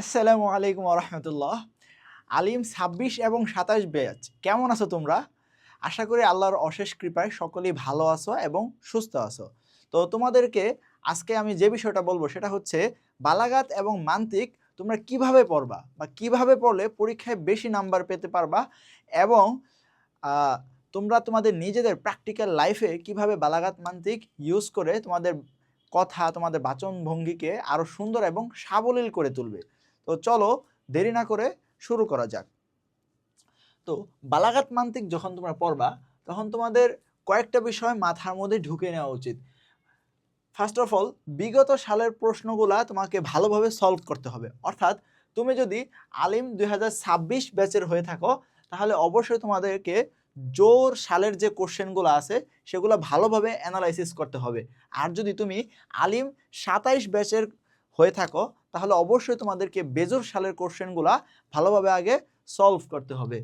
আসসালামু আলাইকুম রহমতুল্লাহ আলিম ছাব্বিশ এবং সাতাশ ব্যাচ, কেমন আছো তোমরা? আশা করি আল্লাহর অশেষ কৃপায় সকলেই ভালো আছো এবং সুস্থ আছো। তো তোমাদেরকে আজকে আমি যে বিষয়টা বলব সেটা হচ্ছে বালাগাত এবং মান্তিক তোমরা কীভাবে পড়বা বা কীভাবে পড়লে পরীক্ষায় বেশি নাম্বার পেতে পারবা এবং তোমরা তোমাদের নিজেদের প্র্যাকটিক্যাল লাইফে কীভাবে বালাগাত মান্তিক ইউজ করে তোমাদের কথা, তোমাদের বাচন ভঙ্গিকে আরও সুন্দর এবং সাবলীল করে তুলবে। তো চলো দেরি না করে শুরু করা যাক। তো বালাগাত মান্তিক যখন তোমরা পড়বা, তখন তোমাদের কয়েকটা বিষয় মাথার মধ্যে ঢুকে নেওয়া উচিত। ফার্স্ট অফ অল বিগত সালের প্রশ্নগুলা তোমাকে ভালোভাবে সলভ করতে হবে। অর্থাৎ তুমি যদি আলিম দুই হাজার ছাব্বিশ ব্যাচের হয়ে থাকো, তাহলে অবশ্যই তোমাদেরকে জোর সালের যে কোশ্চেনগুলো আছে, সেগুলো ভালোভাবে অ্যানালাইসিস করতে হবে। আর যদি তুমি আলিম সাতাইশ ব্যাচের হয়ে থাকো তাহলে অবশ্যই তোমাদেরকে বেজোর সালের কোশ্চেনগুলা ভালোভাবে আগে সলভ করতে হবে।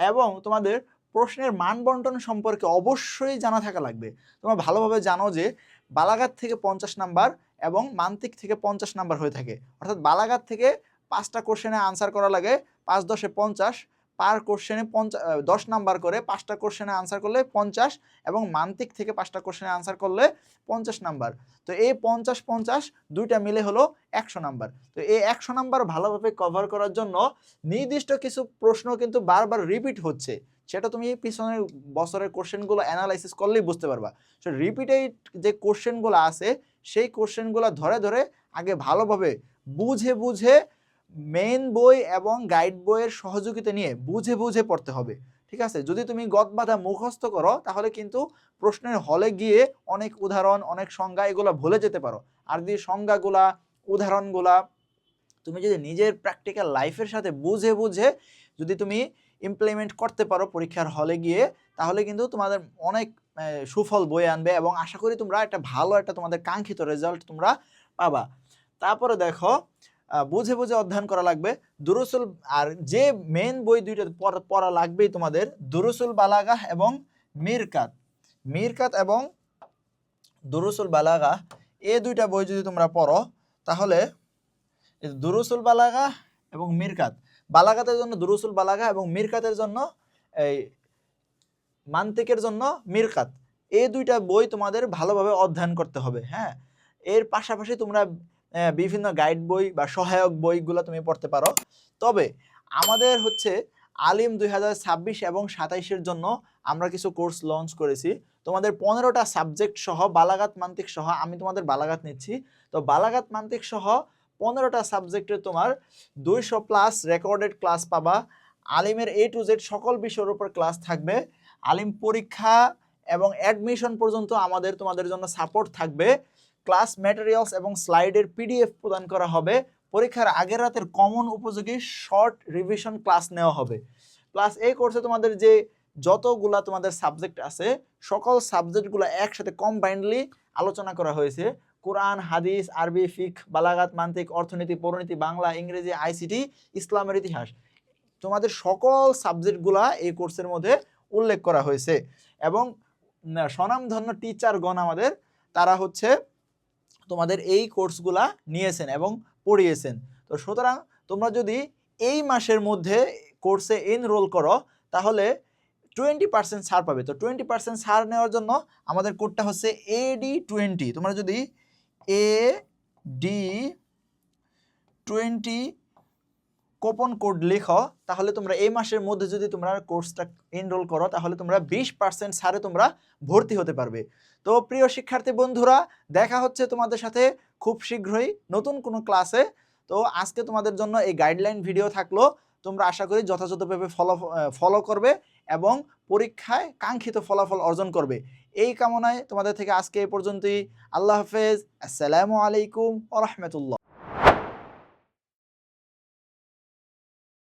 এবং তোমাদের প্রশ্নের মান বন্টন সম্পর্কে অবশ্যই জানা থাকা লাগবে। তোমরা ভালোভাবে জানো যে বালাঘাত থেকে পঞ্চাশ নাম্বার এবং মান্তিক থেকে পঞ্চাশ নাম্বার হয়ে থাকে। অর্থাৎ বালাঘাত থেকে পাঁচটা কোশ্চেনে আনসার করা লাগে, পাঁচ দশে পঞ্চাশ পার কোশ্চেনে পঞ্চাশ দশ নাম্বার করে পাঁচটা কোশ্চেনে আনসার করলে পঞ্চাশ এবং মান্তিক থেকে পাঁচটা কোশ্চেনে আনসার করলে পঞ্চাশ নাম্বার তো এই পঞ্চাশ পঞ্চাশ দুইটা মিলে হলো একশো নাম্বার তো এই একশো নাম্বার ভালোভাবে কভার করার জন্য নির্দিষ্ট কিছু প্রশ্ন কিন্তু বারবার রিপিট হচ্ছে। সেটা তুমি পিছনের বছরের কোশ্চেনগুলো অ্যানালাইসিস করলেই বুঝতে পারবা। সো রিপিটেড যে কোশ্চেনগুলো আছে, সেই কোশ্চেনগুলো ধরে ধরে আগে ভালোভাবে বুঝে বুঝে মেন বই এবং গাইড বইয়ের সহযোগিতা নিয়ে বুঝে বুঝে পড়তে হবে, ঠিক আছে? যদি তুমি গদবাধা মুখস্থ করো, তাহলে কিন্তু প্রশ্নের হলে গিয়ে অনেক উদাহরণ, অনেক সংজ্ঞা এগুলো ভুলে যেতে পারো। আর যদি সংজ্ঞাগুলা, উদাহরণগুলা তুমি যদি নিজের প্র্যাকটিক্যাল লাইফের সাথে বুঝে বুঝে যদি তুমি ইমপ্লিমেন্ট করতে পারো পরীক্ষার হলে গিয়ে, তাহলে কিন্তু তোমাদের অনেক সুফল বয়ে আনবে এবং আশা করি তোমরা একটা ভালো একটা তোমাদের কাঙ্ক্ষিত রেজাল্ট তোমরা পাবা। তারপরে দেখো বুঝে বুঝে অধ্যয়ন করা লাগবে। দুরুসুল, আর যে মেন বই দুইটা পড়া- লাগবেই তোমাদের, দুরুসুল বালাগাহ এবং মিরকাত। মিরকাত এবং দুরুসুল বালাগাহ, এ দুইটা বই যদি তোমরা পড়ো, তাহলে দুরুসুল বালাগা এবং মিরকাত। বালাগাতের জন্য দুরুসুল বালাগা এবং মিরকাতের জন্য এই মান্তিকের জন্য মিরকাত। এই দুইটা বই তোমাদের ভালোভাবে অধ্যয়ন করতে হবে হ্যাঁ? এর পাশাপাশি তোমরা বিভিন্ন গাইড বই বা সহায়ক বইগুলো তুমি পড়তে পারো। তবে আমাদের হচ্ছে আলিম দুই হাজার ছাব্বিশ এবং সাতাইশের জন্য আমরা কিছু কোর্স লঞ্চ করেছি। তোমাদের পনেরোটা সাবজেক্ট সহ বালাগাত মান্তিক সহ আমি তোমাদের বালাগাত নিচ্ছি। তো বালাগাত মান্তিক সহ পনেরোটা সাবজেক্টে তোমার দুইশো প্লাস রেকর্ডেড ক্লাস পাবা। আলিমের এ টু জেড সকল বিষয়ের উপর ক্লাস থাকবে। আলিম পরীক্ষা এবং অ্যাডমিশন পর্যন্ত আমাদের, তোমাদের জন্য সাপোর্ট থাকবে। ক্লাস ম্যাটেরিয়ালস এবং স্লাইডের পিডিএফ প্রদান করা হবে। পরীক্ষার আগের রাতের কমন উপযোগী শর্ট রিভিশন ক্লাস নেওয়া হবে। প্লাস এই কোর্সে তোমাদের যে যতগুলা তোমাদের সাবজেক্ট আছে, সকল সাবজেক্টগুলো একসাথে কম্বাইন্ডলি আলোচনা করা হয়েছে। কোরআন, হাদিস, আরবি ফিক বালাগাত, মান্তিক, অর্থনীতি পরিণীতি বাংলা, ইংরেজি আইসিটি ইসলামের ইতিহাস। তোমাদের সকল সাবজেক্টগুলা এই কোর্সের মধ্যে উল্লেখ করা হয়েছে। এবং স্বনামধন্য টিচারগণ আমাদের, তারা হচ্ছে তোমাদের এই কোর্সগুলা নিয়েছেন এবং পড়িয়েছেন। তো সুতরাং তোমরা যদি এই মাসের মধ্যে কোর্সে এনরোল করো, তাহলে টোয়েন্টি পার্সেন্ট ছাড় পাবে। তো টোয়েন্টি পার্সেন্ট ছাড় নেওয়ার জন্য আমাদের কোডটা হচ্ছে এডি টোয়েন্টি তোমরা যদি A D twenty coupon code লেখো, তাহলে তোমরা এই মাসের মধ্যে যদি তোমরা কোর্সটা এনরোল করো, তাহলে তোমরা বিশ পার্সেন্ট ছাড়ে তোমরা ভর্তি হতে পারবে। তো প্রিয় শিক্ষার্থী বন্ধুরা, দেখা হচ্ছে তোমাদের সাথে খুব শীঘ্রই নতুন কোনো ক্লাসে তো আজকে তোমাদের জন্য এই গাইডলাইন ভিডিও থাকল। তোমরা আশা করি যথাযথভাবে ফলো ফলো করবে এবং পরীক্ষায় কাঙ্ক্ষিত ফলাফল অর্জন করবে। এই কামনায় তোমাদের থেকে আজকে এই পর্যন্তই। আল্লাহ হাফেজ। আসসালামু আলাইকুম ও রহমতুল্লাহ।